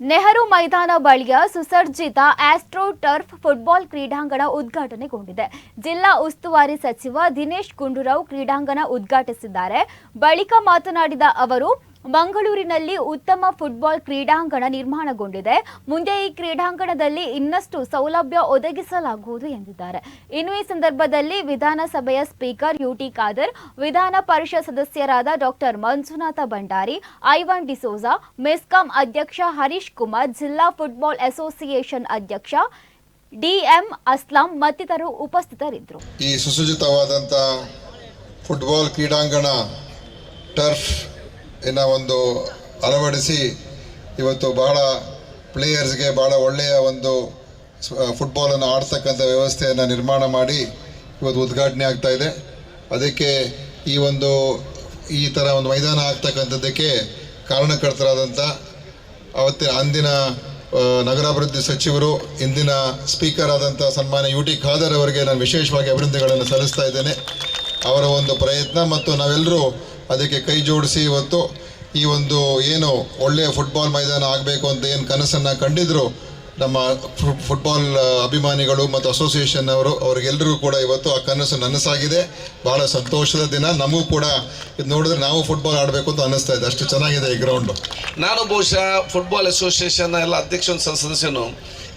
ನೆಹರು ಮೈದಾನ ಬಳಿಯ ಸುಸರ್ಜಿತ astro turf football ಕ್ರೀಡಾಂಗಣ ಉದ್ಘಾಟನೆಗೊಂಡಿದೆ. ಜಿಲ್ಲಾ ಉಸ್ತುವಾರಿ ಸಚಿವ ದಿನೇಶ್ ಗುಂಡೂರಾವ್ ಕ್ರೀಡಾಂಗಣ ಉದ್ಘಾಟಿಸಿದ್ದಾರೆ. ಬಳಿಕ ಮಾತನಾಡಿದ ಅವರು ಮಂಗಳೂರಿನಲ್ಲಿ ಉತ್ತಮ ಫುಟ್ಬಾಲ್ ಕ್ರೀಡಾಂಗಣ ನಿರ್ಮಾಣಗೊಂಡಿದೆ. ಮುಂದೆ ಈ ಕ್ರೀಡಾಂಗಣದಲ್ಲಿ ಇನ್ನಷ್ಟು ಸೌಲಭ್ಯ ಒದಗಿಸಲಾಗುವುದು ಎಂದಿದ್ದಾರೆ. ಇನ್ನು ಈ ಸಂದರ್ಭದಲ್ಲಿ ವಿಧಾನಸಭೆಯ ಸ್ಪೀಕರ್ ಯುಟಿ ಖಾದರ್, ವಿಧಾನ ಪರಿಷತ್ ಸದಸ್ಯರಾದ doctor Manjunatha Bhandari, Ivan D'Souza, MESCOM ಅಧ್ಯಕ್ಷ ಹರೀಶ್ ಕುಮಾರ್, ಜಿಲ್ಲಾ ಫುಟ್ಬಾಲ್ ಅಸೋಸಿಯೇಷನ್ ಅಧ್ಯಕ್ಷ ಡಿಎಂ ಅಸ್ಲಾಂ ಮತ್ತಿತರರು ಉಪಸ್ಥಿತರಿದ್ದರು. ಈ ಸುಸಜ್ಜಿತವಾದಂಥ ಫುಟ್ಬಾಲ್ ಕ್ರೀಡಾಂಗಣ, ಟರ್ಫ್ ಎನ್ನ ಒಂದು ಅಳವಡಿಸಿ ಇವತ್ತು ಬಹಳ ಪ್ಲೇಯರ್ಸ್ಗೆ ಭಾಳ ಒಳ್ಳೆಯ ಒಂದು ಫುಟ್ಬಾಲನ್ನು ಆಡ್ತಕ್ಕಂಥ ವ್ಯವಸ್ಥೆಯನ್ನು ನಿರ್ಮಾಣ ಮಾಡಿ ಇವತ್ತು ಉದ್ಘಾಟನೆ ಆಗ್ತಾ ಇದೆ. ಅದಕ್ಕೆ ಈ ಒಂದು, ಈ ಥರ ಒಂದು ಮೈದಾನ ಆಗ್ತಕ್ಕಂಥದ್ದಕ್ಕೆ ಕಾರಣಕರ್ತರಾದಂಥ ಅವತ್ತಿನ ಅಂದಿನ ನಗರಾಭಿವೃದ್ಧಿ ಸಚಿವರು, ಇಂದಿನ ಸ್ಪೀಕರ್ ಆದಂಥ ಸನ್ಮಾನ್ಯ ಯು ಟಿ ಖಾದರ್ ಅವರಿಗೆ ನಾನು ವಿಶೇಷವಾಗಿ ಅಭಿನಂದನೆಗಳನ್ನು ಸಲ್ಲಿಸ್ತಾ ಇದ್ದೇನೆ. ಅವರ ಒಂದು ಪ್ರಯತ್ನ ಮತ್ತು ನಾವೆಲ್ಲರೂ ಅದಕ್ಕೆ ಕೈ ಜೋಡಿಸಿ ಇವತ್ತು ಈ ಒಂದು ಏನು ಒಳ್ಳೆಯ ಫುಟ್ಬಾಲ್ ಮೈದಾನ ಆಗಬೇಕು ಅಂತ ಏನು ಕನಸನ್ನು ಕಂಡಿದ್ರು ನಮ್ಮ ಫುಟ್ಬಾಲ್ ಅಭಿಮಾನಿಗಳು ಮತ್ತು ಅಸೋಸಿಯೇಷನ್ ಅವರು ಅವರಿಗೆಲ್ಲರಿಗೂ ಕೂಡ ಇವತ್ತು ಆ ಕನಸು ನನಸಾಗಿದೆ. ಬಹಳ ಸಂತೋಷದ ದಿನ. ನಮಗೂ ಕೂಡ ಇದು ನೋಡಿದ್ರೆ ನಾವು ಫುಟ್ಬಾಲ್ ಆಡಬೇಕು ಅಂತ ಅನ್ನಿಸ್ತಾ ಇದೆ. ಅಷ್ಟು ಚೆನ್ನಾಗಿದೆ ಈ ಗ್ರೌಂಡು ನಾನು ಬಹುಶಃ ಫುಟ್ಬಾಲ್ ಅಸೋಸಿಯೇಷನ್ ಎಲ್ಲ ಅಧ್ಯಕ್ಷ ಸದಸ್ಯನು.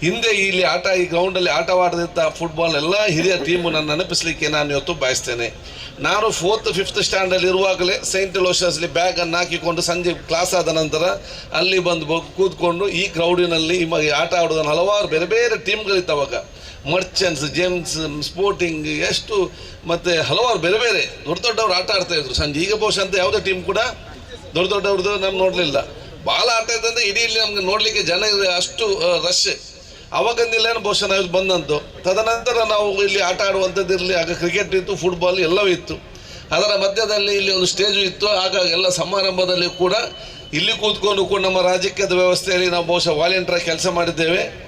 ಹಿಂದೆ ಇಲ್ಲಿ ಆಟ, ಈ ಗ್ರೌಂಡಲ್ಲಿ ಆಟವಾಡದಿದ್ದ ಫುಟ್ಬಾಲ್ ಎಲ್ಲ ಹಿರಿಯ ಟೀಮು ನಾನು ನೆನಪಿಸಲಿಕ್ಕೆ ನಾನು ಇವತ್ತು ಬಯಸ್ತೇನೆ. ನಾನು ಫೋರ್ತ್ ಫಿಫ್ತ್ ಸ್ಟ್ಯಾಂಡರ್ಡ್ ಇರುವಾಗಲೇ ಸೈಂಟ್ ಲೋಷಸ್ಲಿ ಬ್ಯಾಗನ್ನು ಹಾಕಿಕೊಂಡು ಸಂಜೆ ಕ್ಲಾಸ್ ಆದ ನಂತರ ಅಲ್ಲಿ ಬಂದು ಕೂತ್ಕೊಂಡು ಈ ಗ್ರೌಡಿನಲ್ಲಿ ಈ ಆಟ ಈ ಆಟ ಆಡೋದನ್ನು ಹಲವಾರು ಬೇರೆ ಬೇರೆ ಟೀಮ್ಗಳಿತ್ತು ಅವಾಗ. ಮರ್ಚೆಂಟ್ಸ್ ಜೇಮ್ಸ್ ಸ್ಪೋರ್ಟಿಂಗ್ ಎಷ್ಟು, ಮತ್ತು ಹಲವಾರು ಬೇರೆ ಬೇರೆ ದೊಡ್ಡ ದೊಡ್ಡವ್ರು ಆಟ ಆಡ್ತಾ ಇದ್ರು. ಸಂಜೆ ಈಗ ಬಹುಶಃ ಅಂತ ಯಾವುದೇ ಟೀಮ್ ಕೂಡ ದೊಡ್ಡ ದೊಡ್ಡವ್ರದ್ದು ನಮ್ಗೆ ನೋಡಲಿಲ್ಲ. ಭಾಳ ಆಟ ಇದ್ದಂತೆ ಇಡೀ ಇಲ್ಲಿ ನಮ್ಗೆ ನೋಡಲಿಕ್ಕೆ ಜನ ಅಷ್ಟು ರಶ್ ಅವಾಗಿಂದಿಲ್ಲ ಬಹುಶಃ ನಾವು ಬಂದಂತು. ತದನಂತರ ನಾವು ಇಲ್ಲಿ ಆಟ ಆಡುವಂಥದ್ದು ಇರಲಿ, ಆಗ ಕ್ರಿಕೆಟ್ ಇತ್ತು ಫುಟ್ಬಾಲ್ ಎಲ್ಲವೂ ಇತ್ತು. ಅದರ ಮಧ್ಯದಲ್ಲಿ ಇಲ್ಲಿ ಒಂದು ಸ್ಟೇಜು ಇತ್ತು. ಆಗ ಎಲ್ಲ ಸಮಾರಂಭದಲ್ಲಿ ಕೂಡ ಇಲ್ಲಿ ಕೂತ್ಕೊಂಡು ಕೂಡ ನಮ್ಮ ರಾಜಕೀಯದ ವ್ಯವಸ್ಥೆಯಲ್ಲಿ ನಾವು ಬಹುಶಃ ವಾಲಂಟಿಯರ್ ಕೆಲಸ ಮಾಡಿದ್ದೇವೆ.